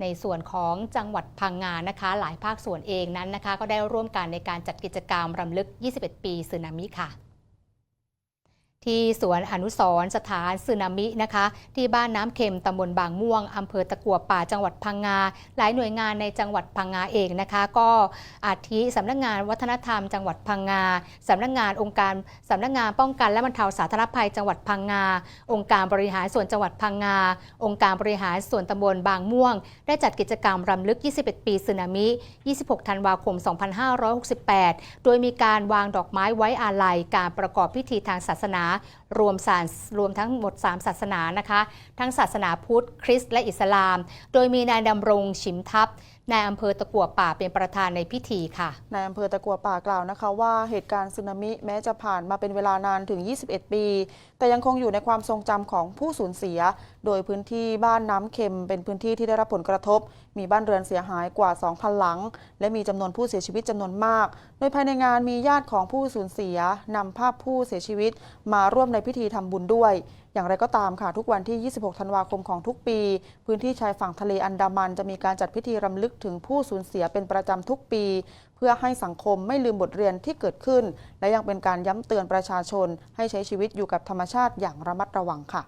ในส่วนของจังหวัดพังงานะคะ หลายภาคส่วนเองนั้นนะคะ ก็ได้ร่วมกันในการจัดกิจกรรมรำลึก 21 ปีสึนามิค่ะ ที่สวนอนุสรสถานสึนามินะคะ ที่บ้านน้ำเค็มตำบลบางม่วงอำเภอตะกัวป่าจังหวัดพังงา หลายหน่วยงานในจังหวัดพังงาเองนะคะ ก็อาทิสำนักงานวัฒนธรรม จังหวัดพังงาสำนักงานองค์การสำนักงานป้องกันและบรรเทาสาธารณภัย จังหวัดพังงา องค์การบริหารส่วนจังหวัดพังงา องค์การบริหารส่วนตำบลบางม่วง ได้จัดกิจกรรมรำลึก 21 ปีสึนามิ 26 ธันวาคม 2568 โดยมีการวางดอกไม้ไว้อาลัยการประกอบพิธีทางศาสนารวมสารรวมทั้งหมด 3 ศาสนานะคะ ทั้งศาสนาพุทธ คริสต์และอิสลาม โดยมีนายดำรงชิมทัพนายอำเภอตะกัวป่าเป็นประธานในพิธีค่ะนายอำเภอตะกัวป่ากล่าวนะคะว่าเหตุการณ์สึนามิแม้จะผ่านมาเป็นเวลานานถึง 21 ปี แต่ยังคงอยู่ในความทรงจำของผู้สูญเสีย โดยพื้นที่บ้านน้ำเค็มเป็นพื้นที่ที่ได้รับผลกระทบ มีบ้านเรือนเสียหายกว่า 2,000 หลัง และมีจำนวนผู้เสียชีวิตจำนวนมาก โดยภายในงานมีญาติของผู้สูญเสียนำภาพผู้เสียชีวิตมาร่วมในพิธีทำบุญด้วย อย่างไรก็ตามค่ะ ทุกวันที่ 26 ธันวาคมของทุกปี พื้นที่ชายฝั่งทะเลอันดามันจะมีการจัดพิธีรำลึกถึงผู้สูญเสียเป็นประจำทุกปี เพื่อให้สังคมไม่ลืมบทเรียนที่เกิดขึ้น และยังเป็นการย้ำเตือนประชาชน ให้ใช้ชีวิตอยู่กับธรรมชาติอย่างระมัดระวังค่ะ